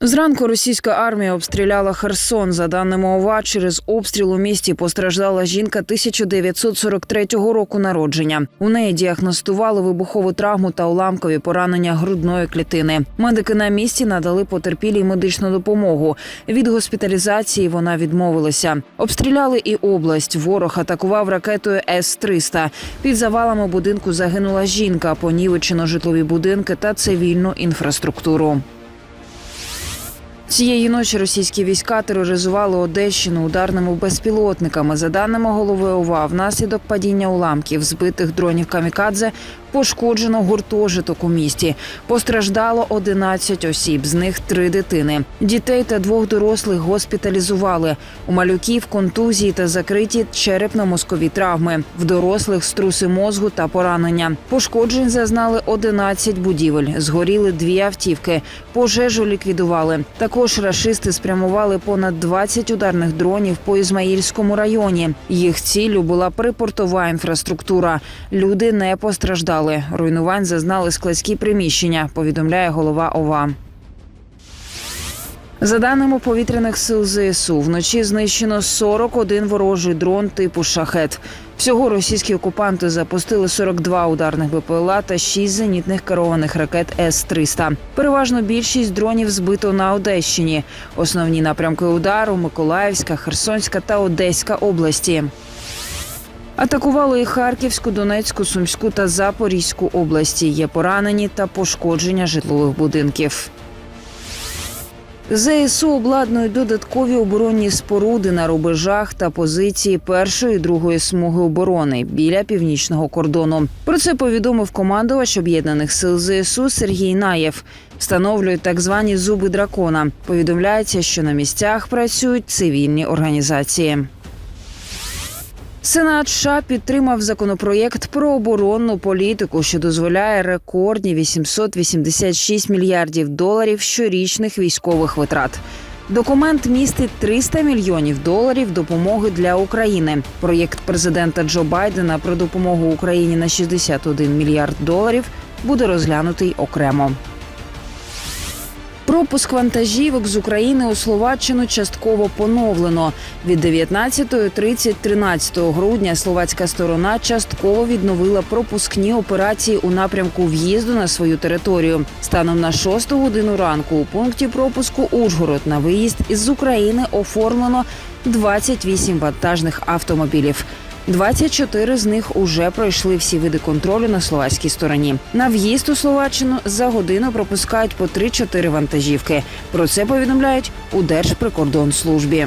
Зранку російська армія обстріляла Херсон. За даними ОВА, через обстріл у місті постраждала жінка 1943 року народження. У неї діагностували вибухову травму та уламкові поранення грудної клітини. Медики на місці надали потерпілій медичну допомогу. Від госпіталізації вона відмовилася. Обстріляли і область. Ворог атакував ракетою С-300. Під завалами будинку загинула жінка, понівечено житлові будинки та цивільну інфраструктуру. Цієї ночі російські війська тероризували Одещину ударними безпілотниками. За даними голови ОВА, внаслідок падіння уламків збитих дронів камікадзе пошкоджено гуртожиток у місті. Постраждало 11 осіб, з них три дитини. Дітей та двох дорослих госпіталізували. У малюків контузії та закриті черепно-мозкові травми. В дорослих струси мозгу та поранення. Пошкоджень зазнали 11 будівель. Згоріли дві автівки. Пожежу ліквідували. Також рашисти спрямували понад 20 ударних дронів по Ізмаїльському районі. Їх ціллю була припортова інфраструктура. Люди не постраждали. Руйнувань зазнали складські приміщення. Повідомляє голова ОВА. За даними повітряних сил ЗСУ, вночі знищено 41 ворожий дрон типу шахет. Всього російські окупанти запустили 42 ударних БПЛА та 6 зенітних керованих ракет С-300. Переважно більшість дронів збито на Одещині. Основні напрямки удару Миколаївська, Херсонська та Одеська області. Атакували і Харківську, Донецьку, Сумську та Запорізьку області. Є поранені та пошкодження житлових будинків. ЗСУ обладнують додаткові оборонні споруди на рубежах та позиції першої і другої смуги оборони біля північного кордону. Про це повідомив командувач об'єднаних сил ЗСУ Сергій Наєв. Встановлюють так звані зуби дракона. Повідомляється, що на місцях працюють цивільні організації. Сенат США підтримав законопроєкт про оборонну політику, що дозволяє рекордні 886 мільярдів доларів щорічних військових витрат. Документ містить 300 мільйонів доларів допомоги для України. Проєкт президента Джо Байдена про допомогу Україні на 61 мільярд доларів буде розглянутий окремо. Пропуск вантажівок з України у Словаччину частково поновлено. Від 19.30 13 грудня словацька сторона частково відновила пропускні операції у напрямку в'їзду на свою територію. Станом на 6 годину ранку у пункті пропуску Ужгород на виїзд із України оформлено 28 вантажних автомобілів. 24 з них уже пройшли всі види контролю на словацькій стороні. На в'їзд у Словаччину за годину пропускають по 3-4 вантажівки. Про це повідомляють у Держприкордонслужбі.